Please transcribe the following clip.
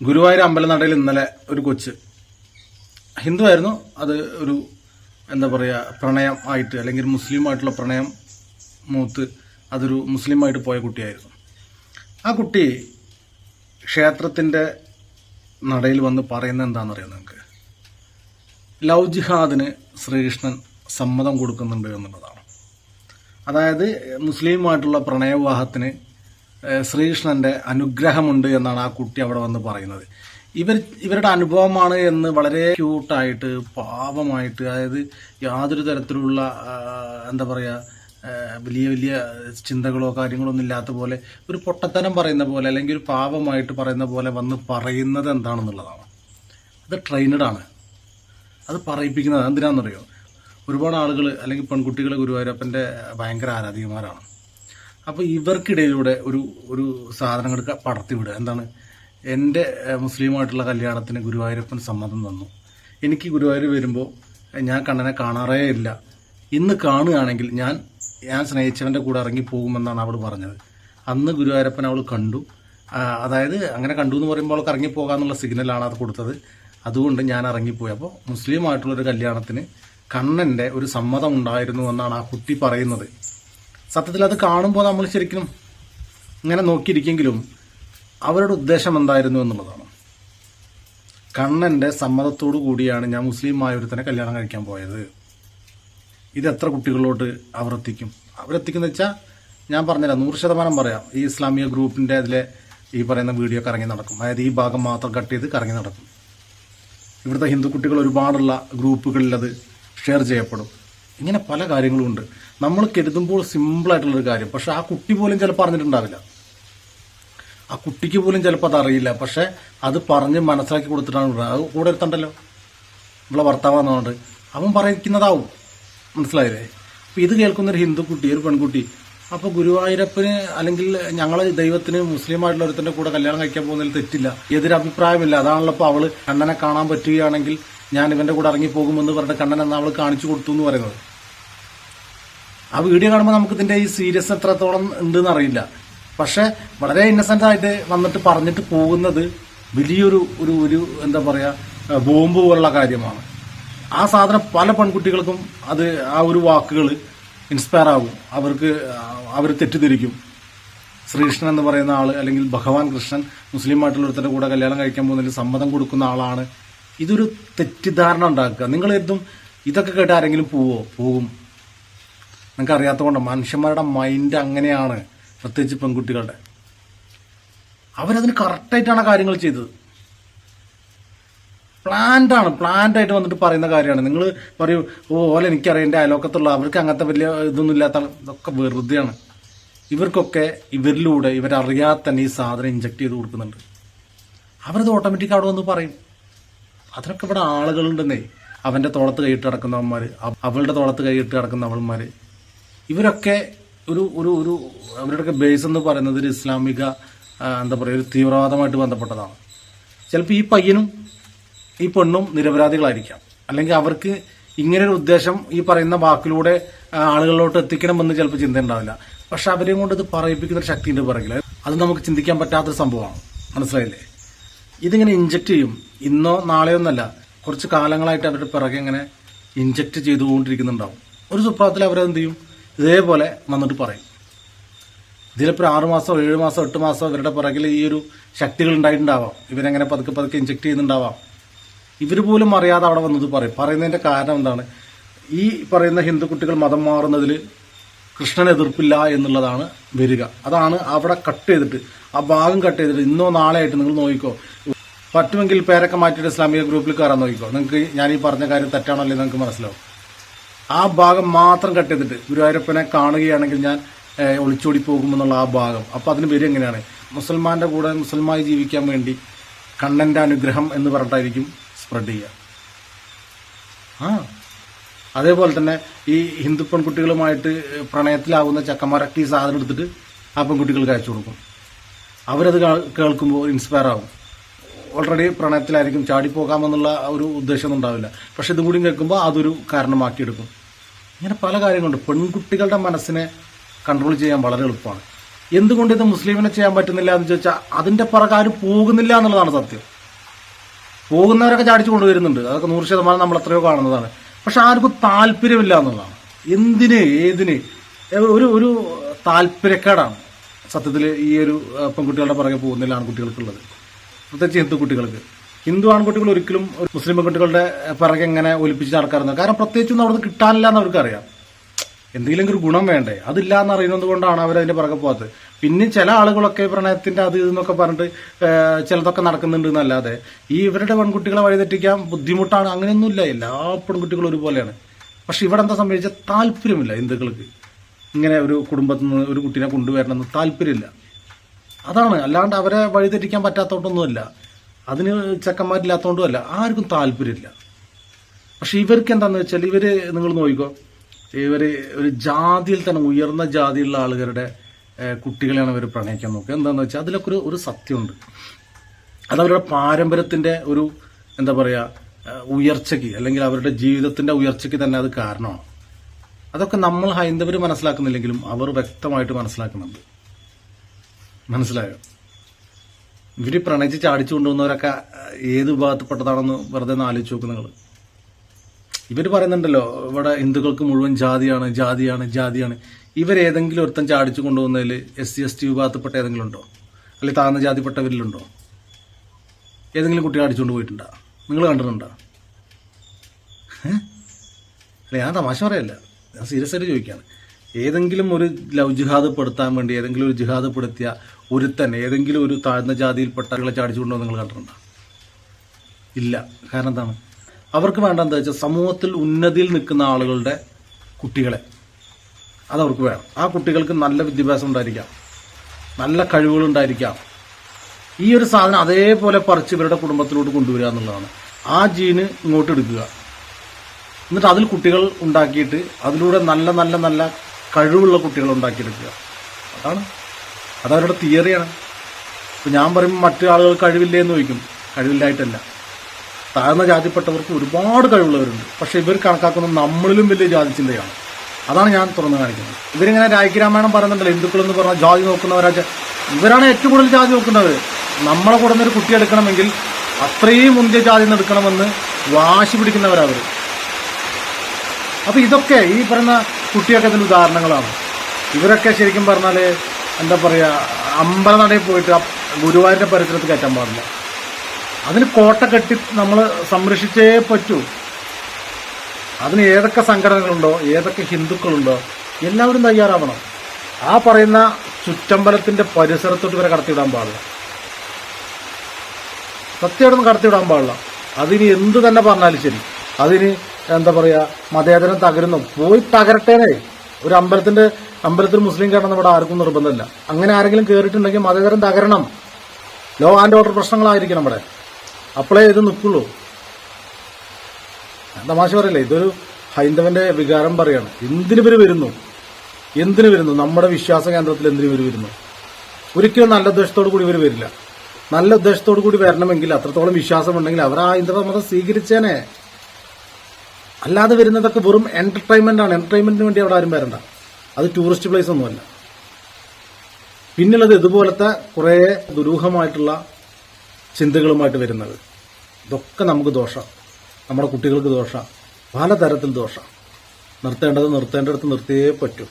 ഗുരുവായൂർ അമ്പലനടയിൽ ഇന്നലെ ഒരു കൊച്ച് ഹിന്ദു ആയിരുന്നു. അത് ഒരു എന്താ പറയുക പ്രണയം ആയിട്ട് അല്ലെങ്കിൽ മുസ്ലിമായിട്ടുള്ള പ്രണയം മൂത്ത് അതൊരു മുസ്ലിമായിട്ട് പോയ കുട്ടിയായിരുന്നു. ആ കുട്ടി ക്ഷേത്രത്തിന്റെ നടയിൽ വന്ന് പറയുന്നത് എന്താണെന്നറിയാം നിങ്ങൾക്ക്? ലവ് ജിഹാദിന് ശ്രീകൃഷ്ണൻ സമ്മതം കൊടുക്കുന്നുണ്ട് എന്നുള്ളതാണ്. അതായത് മുസ്ലിമായിട്ടുള്ള പ്രണയവിവാഹത്തിന് ഏഹ്, ശ്രീകൃഷ്ണന്റെ അനുഗ്രഹമുണ്ട് എന്നാണ് ആ കുട്ടി അവിടെ വന്ന് പറയുന്നത്. ഇവർ ഇവരുടെ അനുഭവമാണ് എന്ന് വളരെ ക്യൂട്ടായിട്ട് പാവമായിട്ട് അതായത് യാതൊരു തരത്തിലുള്ള എന്താ പറയുക വലിയ വലിയ ചിന്തകളോ കാര്യങ്ങളോ ഒന്നും ഇല്ലാത്ത പോലെ ഒരു പൊട്ടത്തനം പറയുന്ന പോലെ അല്ലെങ്കിൽ ഒരു പാവമായിട്ട് പറയുന്ന പോലെ വന്ന് പറയുന്നത് എന്താണെന്നുള്ളതാണ്. അത് ട്രെയിനഡ് ആണ്. അത് പറയിപ്പിക്കുന്നത് എന്തിനാണെന്നറിയോ ഒരുപാട് ആളുകൾ അല്ലെങ്കിൽ പെൺകുട്ടികൾ ഗുരുവായൂരപ്പന്റെ ഭയങ്കര ആരാധികമാരാണ് അപ്പോൾ ഇവർക്കിടയിലൂടെ ഒരു ഒരു സാധനം എടുക്കുക പടർത്തി വിടുക എന്താണ് എന്റെ മുസ്ലിമായിട്ടുള്ള കല്യാണത്തിന് ഗുരുവായൂരപ്പൻ സമ്മതം തന്നു. എനിക്ക് ഗുരുവായൂർ വരുമ്പോൾ ഞാൻ കണ്ണനെ കാണാറേ ഇല്ല. ഇന്ന് കാണുകയാണെങ്കിൽ ഞാൻ ഞാൻ സ്നേഹിച്ചവന്റെ കൂടെ ഇറങ്ങി പോകുമെന്നാണ് അവൾ പറഞ്ഞത്. അന്ന് ഗുരുവായൂരപ്പൻ അവൾ കണ്ടു. അതായത് അങ്ങനെ കണ്ടു എന്ന് പറയുമ്പോൾ അവൾക്ക് ഇറങ്ങി പോകാന്നുള്ള സിഗ്നലാണ് അത് കൊടുത്തത്. അതുകൊണ്ട് ഞാൻ ഇറങ്ങിപ്പോയി. അപ്പോൾ മുസ്ലിം മുസ്ലിമായിട്ടുള്ളൊരു കല്യാണത്തിന് കണ്ണന്റെ ഒരു സമ്മതം ഉണ്ടായിരുന്നു എന്നാണ് ആ കുട്ടി പറയുന്നത്. സത്യത്തിൽ അത് കാണുമ്പോൾ നമ്മൾ ശരിക്കും ഇങ്ങനെ നോക്കിയിരിക്കെങ്കിലും അവരുടെ ഉദ്ദേശം എന്തായിരുന്നു എന്നുള്ളതാണ്. കണ്ണന്റെ സമ്മതത്തോടു കൂടിയാണ് ഞാൻ മുസ്ലിം ആയൊരുത്തനെ കല്യാണം കഴിക്കാൻ പോയത്. ഇത് എത്ര കുട്ടികളോട്ട് അവർ എത്തിക്കും അവരെത്തിക്കുന്ന വെച്ചാൽ ഞാൻ പറഞ്ഞില്ല നൂറ് ശതമാനം പറയാം. ഈ ഇസ്ലാമിക ഗ്രൂപ്പിന്റെ അതിലെ ഈ പറയുന്ന വീഡിയോ കറങ്ങി നടക്കും. അതായത് ഈ ഭാഗം മാത്രം കട്ട് ചെയ്ത് കറങ്ങി നടക്കും. ഇവിടുത്തെ ഹിന്ദു കുട്ടികൾ ഒരുപാടുള്ള ഗ്രൂപ്പുകളിൽ അത് ഷെയർ ചെയ്യപ്പെടും. ഇങ്ങനെ പല കാര്യങ്ങളും ഉണ്ട്. നമ്മൾ കരുതുമ്പോൾ സിമ്പിളായിട്ടുള്ളൊരു കാര്യം. പക്ഷെ ആ കുട്ടി പോലും ചിലപ്പോൾ അറിഞ്ഞിട്ടുണ്ടാവില്ല. ആ കുട്ടിക്ക് പോലും ചിലപ്പോൾ അതറിയില്ല പക്ഷെ അത് പറഞ്ഞ് മനസ്സിലാക്കി കൊടുത്തിട്ടാണ്. അത് കൂടെ എടുത്തണ്ടല്ലോ ഇവിടെ ഭർത്താവാന്നുകൊണ്ട് അവൻ പറയിക്കുന്നതാവും മനസ്സിലായില്ലേ? അപ്പം ഇത് കേൾക്കുന്ന ഒരു ഹിന്ദു കുട്ടി ഒരു പെൺകുട്ടി അപ്പോൾ ഗുരുവായൂരപ്പന് അല്ലെങ്കിൽ ഞങ്ങളെ ദൈവത്തിന് മുസ്ലിം ആയിട്ടുള്ള ഒരുത്തന്റെ കൂടെ കല്യാണം കഴിക്കാൻ പോകുന്നതിൽ തെറ്റില്ല. എതിരഭിപ്രായമില്ല. അതാണല്ലോ അപ്പോൾ അവൾ കണ്ണനെ കാണാൻ പറ്റുകയാണെങ്കിൽ ഞാൻ ഇവന്റെ കൂടെ ഇറങ്ങി പോകുമെന്ന് പറഞ്ഞിട്ട് കണ്ണൻ എന്ന് അവൾ കാണിച്ചു കൊടുത്തു എന്ന് പറയുന്നത്. ആ വീഡിയോ കാണുമ്പോൾ നമുക്ക് ഇതിന്റെ ഈ സീരിയസ് എത്രത്തോളം ഉണ്ടെന്ന് അറിയില്ല. പക്ഷെ വളരെ ഇന്നസെന്റ് ആയിട്ട് വന്നിട്ട് പറഞ്ഞിട്ട് പോകുന്നത് വലിയൊരു ഒരു ഒരു എന്താ പറയാ ബോംബ് പോലുള്ള കാര്യമാണ്. ആ സാധനം പല പെൺകുട്ടികൾക്കും അത് ആ ഒരു വാക്കുകൾ ഇൻസ്പയർ ആകും. അവർക്ക് അവർ തെറ്റിദ്ധരിക്കും. ശ്രീകൃഷ്ണൻ എന്ന് പറയുന്ന ആൾ അല്ലെങ്കിൽ ഭഗവാൻ കൃഷ്ണൻ മുസ്ലിം ആയിട്ടുള്ള ഒരുത്തന്റെ കൂടെ കല്യാണം കഴിക്കാൻ പോകുന്നതിൽ സമ്മതം കൊടുക്കുന്ന ആളാണ് ഇതൊരു തെറ്റിദ്ധാരണ ഉണ്ടാക്കുക. നിങ്ങൾ എന്തും ഇതൊക്കെ കേട്ട് ആരെങ്കിലും പോവോ? പോകും. നിങ്ങൾക്ക് അറിയാത്തതുകൊണ്ട്? മനുഷ്യന്മാരുടെ മൈൻഡ് അങ്ങനെയാണ് പ്രത്യേകിച്ച് പെൺകുട്ടികളുടെ. അവരതിന് കറക്റ്റായിട്ടാണ് കാര്യങ്ങൾ ചെയ്തത്. പ്ലാൻഡ് ആണ്. ആയിട്ട് വന്നിട്ട് പറയുന്ന കാര്യമാണ്. നിങ്ങൾ പറയൂ ഓ ഓല എനിക്കറിയാം എന്റെ അയലോക്കത്തുള്ള അവർക്ക് അങ്ങനത്തെ വലിയ ഇതൊന്നും ഇല്ലാത്ത ഇതൊക്കെ വെറുതെയാണ്. ഇവർക്കൊക്കെ ഇവരിലൂടെ ഇവരറിയാതെ തന്നെ ഈ സാധനം ഇഞ്ചക്ട് ചെയ്ത് കൊടുക്കുന്നുണ്ട്. അവരത് ഓട്ടോമാറ്റിക് അവിടെ വന്ന് പറയും. അതിനൊക്കെ ഇവിടെ ആളുകളുണ്ടെന്നേ. അവന്റെ തോളത്ത് കൈയിട്ട് കിടക്കുന്നവന്മാർ അവ- അവളുടെ തോളത്ത് കൈയിട്ട് കിടക്കുന്ന അവൾമാര്. ഇവരൊക്കെ ഒരു ഒരു ഒരു അവരുടെയൊക്കെ ബേസ് എന്ന് പറയുന്നത് ഒരു ഇസ്ലാമിക എന്താ പറയുക ഒരു തീവ്രവാദമായിട്ട് ബന്ധപ്പെട്ടതാണ്. ചിലപ്പോൾ ഈ പയ്യനും ഈ പെണ്ണും നിരപരാധികളായിരിക്കാം. അല്ലെങ്കിൽ അവർക്ക് ഇങ്ങനൊരു ഉദ്ദേശം ഈ പറയുന്ന വാക്കിലൂടെ ആളുകളിലോട്ട് എത്തിക്കണമെന്ന് ചിലപ്പോൾ ചിന്ത ഉണ്ടാവില്ല. പക്ഷെ അവരെയും കൊണ്ട് ഇത് പറയിപ്പിക്കുന്ന ഒരു ശക്തിയുടെ പിറകിൽ. അത് നമുക്ക് ചിന്തിക്കാൻ പറ്റാത്തൊരു സംഭവമാണ്. മനസ്സിലായില്ലേ? ഇതിങ്ങനെ ഇഞ്ചക്ട് ചെയ്യും. ഇന്നോ നാളെയോ ഒന്നല്ല കുറച്ച് കാലങ്ങളായിട്ട് അവരുടെ പിറകെ ഇങ്ങനെ ഇഞ്ചക്ട് ചെയ്തുകൊണ്ടിരിക്കുന്നുണ്ടാവും. ഒരു സുപ്രഭാതത്തിൽ അവരെന്ത് ചെയ്യും? ഇതേപോലെ വന്നിട്ട് പറയും. ഇതിലിപ്പോൾ ആറ് മാസം ഏഴ് മാസം എട്ട് മാസം ഇവരുടെ പിറകിൽ ഈ ഒരു ശക്തികൾ ഉണ്ടായിട്ടുണ്ടാവാം. ഇവരെങ്ങനെ പതുക്കെ പതുക്കെ ഇഞ്ചക്ട് ചെയ്യുന്നുണ്ടാവാം. ഇവർ പോലും അറിയാതെ അവിടെ വന്നത് പറയും. പറയുന്നതിന്റെ കാരണം എന്താണ്? ഈ പറയുന്ന ഹിന്ദു കുട്ടികൾ മതം മാറുന്നതിൽ കൃഷ്ണൻ എതിർപ്പില്ല എന്നുള്ളതാണ് വരിക. അതാണ് അവിടെ കട്ട് ചെയ്തിട്ട് ആ ഭാഗം കട്ട് ചെയ്തിട്ട് ഇന്നോ നാളെ ആയിട്ട് നിങ്ങൾ നോക്കിക്കോ. പറ്റുമെങ്കിൽ പേരൊക്കെ മാറ്റിയിട്ട് ഇസ്ലാമിക ഗ്രൂപ്പിൽ കയറാൻ നോക്കിക്കോ. നിങ്ങൾക്ക് ഞാൻ ഈ പറഞ്ഞ കാര്യം തെറ്റാണോ നിങ്ങൾക്ക് മനസ്സിലാവും. ആ ഭാഗം മാത്രം കട്ട് ചെയ്തിട്ട് ഗുരുവായൂരപ്പനെ കാണുകയാണെങ്കിൽ ഞാൻ ഒളിച്ചോടി പോകുമെന്നുള്ള ആ ഭാഗം. അപ്പം അതിന് പേര് എങ്ങനെയാണ്? മുസൽമാന്റെ കൂടെ മുസൽമായി ജീവിക്കാൻ വേണ്ടി കണ്ണന്റെ അനുഗ്രഹം എന്ന് പറഞ്ഞിട്ടായിരിക്കും സ്പ്രെഡ് ചെയ്യുക. ആ. അതേപോലെ തന്നെ ഈ ഹിന്ദു പെൺകുട്ടികളുമായിട്ട് പ്രണയത്തിലാവുന്ന ചക്കന്മാരൊക്കെ ഈ സാധനം എടുത്തിട്ട് ആ പെൺകുട്ടികൾക്ക് അയച്ചു കൊടുക്കും. അവരത് കേൾക്കുമ്പോൾ ഇൻസ്പയർ ആവും. ഓൾറെഡി പ്രണയത്തിലായിരിക്കും ചാടിപ്പോകാമെന്നുള്ള ഒരു ഉദ്ദേശമൊന്നും ഉണ്ടാവില്ല. പക്ഷെ ഇതും കൂടി കേൾക്കുമ്പോൾ അതൊരു കാരണമാക്കിയെടുക്കും. ഇങ്ങനെ പല കാര്യങ്ങളുണ്ട്. പെൺകുട്ടികളുടെ മനസ്സിനെ കൺട്രോൾ ചെയ്യാൻ വളരെ എളുപ്പമാണ്. എന്തുകൊണ്ട് ഇത് മുസ്ലിമിനെ ചെയ്യാൻ പറ്റുന്നില്ല എന്ന് ചോദിച്ചാൽ അതിന്റെ പ്രകാരം പോകുന്നില്ല എന്നുള്ളതാണ് സത്യം. പോകുന്നവരൊക്കെ ചാടിച്ചു കൊണ്ടുവരുന്നുണ്ട്. അതൊക്കെ നൂറ് ശതമാനം നമ്മൾ എത്രയോ കാണുന്നതാണ്. പക്ഷെ ആർക്കും താല്പര്യമില്ല എന്നുള്ളതാണ്. എന്തിന് ഏതിന്? ഒരു ഒരു താല്പര്യക്കേടാണ് സത്യത്തിൽ ഈ ഒരു പെൺകുട്ടികളുടെ പുറകെ പോകുന്നില്ല ആൺകുട്ടികൾക്കുള്ളത്. പ്രത്യേകിച്ച് ഹിന്ദു കുട്ടികൾക്ക്. ഹിന്ദു ആൺകുട്ടികൾ ഒരിക്കലും ഒരു മുസ്ലിം പെൺകുട്ടികളുടെ പിറകെ എങ്ങനെ ഒലിപ്പിച്ച് നടക്കാറുണ്ട്? കാരണം പ്രത്യേകിച്ചൊന്നും അവിടെ നിന്ന് കിട്ടാനില്ല എന്ന് അവർക്കറിയാം എന്തെങ്കിലും ഒരു ഗുണം വേണ്ടേ? അതില്ല എന്ന് അറിയുന്നത് കൊണ്ടാണ് അവർ അതിന്റെ പുറകെ പോകാത്തത്. പിന്നെ ചില ആളുകളൊക്കെ പ്രണയത്തിന്റെ അത് ഇതെന്നൊക്കെ പറഞ്ഞിട്ട് ചിലതൊക്കെ നടക്കുന്നുണ്ട് എന്നല്ലാതെ ഈ ഇവരുടെ പെൺകുട്ടികളെ വഴിതെറ്റിക്കാൻ ബുദ്ധിമുട്ടാണ് അങ്ങനെയൊന്നുമില്ല. എല്ലാ പെൺകുട്ടികളും ഒരുപോലെയാണ്. പക്ഷെ ഇവിടെ എന്താ സംഭവിച്ചാൽ താല്പര്യമില്ല ഹിന്ദുക്കൾക്ക്. ഇങ്ങനെ ഒരു കുടുംബത്തിൽ നിന്ന് ഒരു കുട്ടീനെ കൊണ്ടുവരണമെന്ന് താല്പര്യമില്ല. അതാണ്. അല്ലാണ്ട് അവരെ വഴിതെറ്റിക്കാൻ പറ്റാത്തോണ്ടൊന്നുമല്ല. അതിന് ചെക്കന്മാരില്ലാത്തതുകൊണ്ടുമല്ല ആർക്കും താല്പര്യമില്ല. പക്ഷെ ഇവർക്ക് എന്താണെന്ന് വെച്ചാൽ ഇവർ നിങ്ങൾ നോക്കിക്കോ. ഇവർ ഒരു ജാതിയിൽ തന്നെ ഉയർന്ന ജാതിയിലുള്ള ആളുകളുടെ കുട്ടികളെയാണ് ഇവർ പ്രണയിക്കാൻ നോക്കുക. എന്താണെന്ന് വെച്ചാൽ അതിലൊക്കെ ഒരു ഒരു സത്യമുണ്ട്. അത് അവരുടെ പാരമ്പര്യത്തിന്റെ ഒരു എന്താ പറയുക ഉയർച്ചയ്ക്ക് അല്ലെങ്കിൽ അവരുടെ ജീവിതത്തിന്റെ ഉയർച്ചയ്ക്ക് തന്നെ അത് കാരണമാണ്. അതൊക്കെ നമ്മൾ ഹൈന്ദവർ മനസ്സിലാക്കുന്നില്ലെങ്കിലും അവർ വ്യക്തമായിട്ട് മനസ്സിലാക്കുന്നുണ്ട്. മനസ്സിലായോ? ഇവർ പ്രണയിച്ച് ചാടിച്ചു കൊണ്ടുപോകുന്നവരൊക്കെ ഏത് വിഭാഗത്തിൽപ്പെട്ടതാണെന്ന് വെറുതെ ഒന്ന് ആലോചിച്ച് നോക്ക് നിങ്ങൾ ഇവർ പറയുന്നുണ്ടല്ലോ ഇവിടെ ഹിന്ദുക്കൾക്ക് മുഴുവൻ ജാതിയാണ് ജാതിയാണ് ജാതിയാണ്. ഇവരേതെങ്കിലും ഒരുത്തൻ ചാടിച്ചു കൊണ്ടുപോകുന്നതിൽ എസ് സി എസ് ടി വിഭാഗത്തിൽപ്പെട്ട ഏതെങ്കിലും ഉണ്ടോ? അല്ലെങ്കിൽ താഴ്ന്ന ജാതിപ്പെട്ടവരിലുണ്ടോ ഏതെങ്കിലും കുട്ടി അടിച്ചുകൊണ്ട് പോയിട്ടുണ്ടോ? നിങ്ങൾ കണ്ടിട്ടുണ്ടോ? അല്ല ഞാൻ തമാശ പറയല്ല. ഞാൻ സീരിയസ് ആയിട്ട് ചോദിക്കുകയാണ് ഏതെങ്കിലും ഒരു ലവ് ജിഹാദ് പെടുത്താൻ വേണ്ടി ഏതെങ്കിലും ഒരു ജിഹാദ് പെടുത്തിയ ഒരുത്തൻ ഏതെങ്കിലും ഒരു താഴ്ന്ന ജാതിയിൽപ്പെട്ട ആളുകളെ ചാടിച്ചുകൊണ്ടോ നിങ്ങൾ കണ്ടിട്ടുണ്ടോ? ഇല്ല. കാരണം എന്താണ്? അവർക്ക് വേണ്ട എന്താ വെച്ചാൽ സമൂഹത്തിൽ ഉന്നതിയിൽ നിൽക്കുന്ന ആളുകളുടെ കുട്ടികളെ അതവർക്ക് വേണം. ആ കുട്ടികൾക്ക് നല്ല വിദ്യാഭ്യാസം ഉണ്ടായിരിക്കാം. നല്ല കഴിവുകൾ ഉണ്ടായിരിക്കാം. ഈ ഒരു സാധനം അതേപോലെ പറിച്ച് ഇവരുടെ കുടുംബത്തിലോട്ട് കൊണ്ടുവരിക എന്നുള്ളതാണ്. ആ ജീന് ഇങ്ങോട്ട് എടുക്കുക. എന്നിട്ട് അതിൽ കുട്ടികൾ ഉണ്ടാക്കിയിട്ട് അതിലൂടെ നല്ല നല്ല നല്ല കഴിവുള്ള കുട്ടികൾ ഉണ്ടാക്കിയെടുക്കുക. അതാണ്. അതവരുടെ തിയറിയാണ്. ഇപ്പം ഞാൻ പറയുമ്പോൾ മറ്റു ആളുകൾ കഴിവില്ലേ എന്ന് ചോദിക്കും. കഴിവില്ലായിട്ടല്ല. താഴ്ന്ന ജാതിപ്പെട്ടവർക്ക് ഒരുപാട് കഴിവുള്ളവരുണ്ട്. പക്ഷേ ഇവർ കണക്കാക്കുന്നത് നമ്മളിലും വലിയ ജാതി ചിന്തയാണ്. അതാണ് ഞാൻ തുറന്നു കാണിക്കുന്നത്. ഇവരിങ്ങനെ രാജ്യരാമായണം പറയുന്നുണ്ടല്ലോ ഹിന്ദുക്കൾ എന്ന് പറഞ്ഞാൽ ജാതി നോക്കുന്നവരാ ഇവരാണ് ഏറ്റവും കൂടുതൽ ജാതി നോക്കുന്നത്. നമ്മളെ കൂടെ നിന്നൊരു കുട്ടി എടുക്കണമെങ്കിൽ അത്രയും മുന്തിയ ജാതി നിന്ന് എടുക്കണമെന്ന് വാശി പിടിക്കുന്നവരവർ അപ്പം ഇതൊക്കെ ഈ പറയുന്ന കുട്ടിയൊക്കെ ഇതിന് ഉദാഹരണങ്ങളാണ്? ഇവരൊക്കെ ശരിക്കും പറഞ്ഞാൽ എന്താ പറയാ അമ്പലനടയിൽ പോയിട്ട് ഗുരുവായൂരിന്റെ പരിസരത്ത് കയറ്റാൻ പാടില്ല. അതിന് കോട്ട കെട്ടി നമ്മൾ സംരക്ഷിച്ചേ പറ്റൂ. അതിന് ഏതൊക്കെ സംഘടനകളുണ്ടോ ഏതൊക്കെ ഹിന്ദുക്കളുണ്ടോ എല്ലാവരും തയ്യാറാവണം. ആ പറയുന്ന ചുറ്റമ്പലത്തിന്റെ പരിസരത്തോട്ട് ഇവരെ കടത്തിവിടാൻ പാടില്ല. സത്യമായിട്ടൊന്നും കടത്തിവിടാൻ പാടില്ല. അതിന് എന്ത് തന്നെ പറഞ്ഞാലും ശരി. അതിന് എന്താ പറയാ മതേതരം തകരുന്നു. പോയി തകരട്ടേനെ. ഒരു അമ്പലത്തിന്റെ അമ്പലത്തിൽ മുസ്ലിം കയറണം ഇവിടെ ആർക്കും നിർബന്ധമില്ല. അങ്ങനെ ആരെങ്കിലും കയറിയിട്ടുണ്ടെങ്കിൽ മതേതരം തകരണം. ലോ ആൻഡ് ഓർഡർ പ്രശ്നങ്ങളായിരിക്കണം ഇവിടെ. അപ്പോഴേ ഇത് നിൽക്കുള്ളൂ. തമാശ പറയില്ല? ഇതൊരു ഹൈന്ദവന്റെ വികാരം പറയാണ്. എന്തിനു പേര് വരുന്നു? എന്തിനു വരുന്നു? നമ്മുടെ വിശ്വാസ കേന്ദ്രത്തിൽ എന്തിനു പേര് വരുന്നു? ഒരിക്കലും നല്ല ഉദ്ദേശത്തോടു കൂടി ഇവർ വരില്ല. നല്ല ഉദ്ദേശത്തോടു കൂടി വരണമെങ്കിൽ അത്രത്തോളം വിശ്വാസമുണ്ടെങ്കിൽ അവർ ആ ഹൈന്ദവ മതം സ്വീകരിച്ചേനെ. അല്ലാതെ വരുന്നതൊക്കെ വെറും എന്റർടൈൻമെന്റ് ആണ്. എന്റർടൈൻമെന്റിന് വേണ്ടി അവിടെ ആരും വരണ്ട. അത് ടൂറിസ്റ്റ് പ്ലേസ് ഒന്നുമല്ല പിന്നുള്ളത് ഇതുപോലത്തെ കുറേ ദുരൂഹമായിട്ടുള്ള ചിന്തകളുമായിട്ട് വരുന്നത്. ഇതൊക്കെ നമുക്ക് ദോഷം. നമ്മുടെ കുട്ടികൾക്ക് ദോഷം. പലതരത്തിൽ ദോഷം. നിർത്തേണ്ടത് നിർത്തേണ്ടടുത്ത് നിർത്തിയേ പറ്റൂ.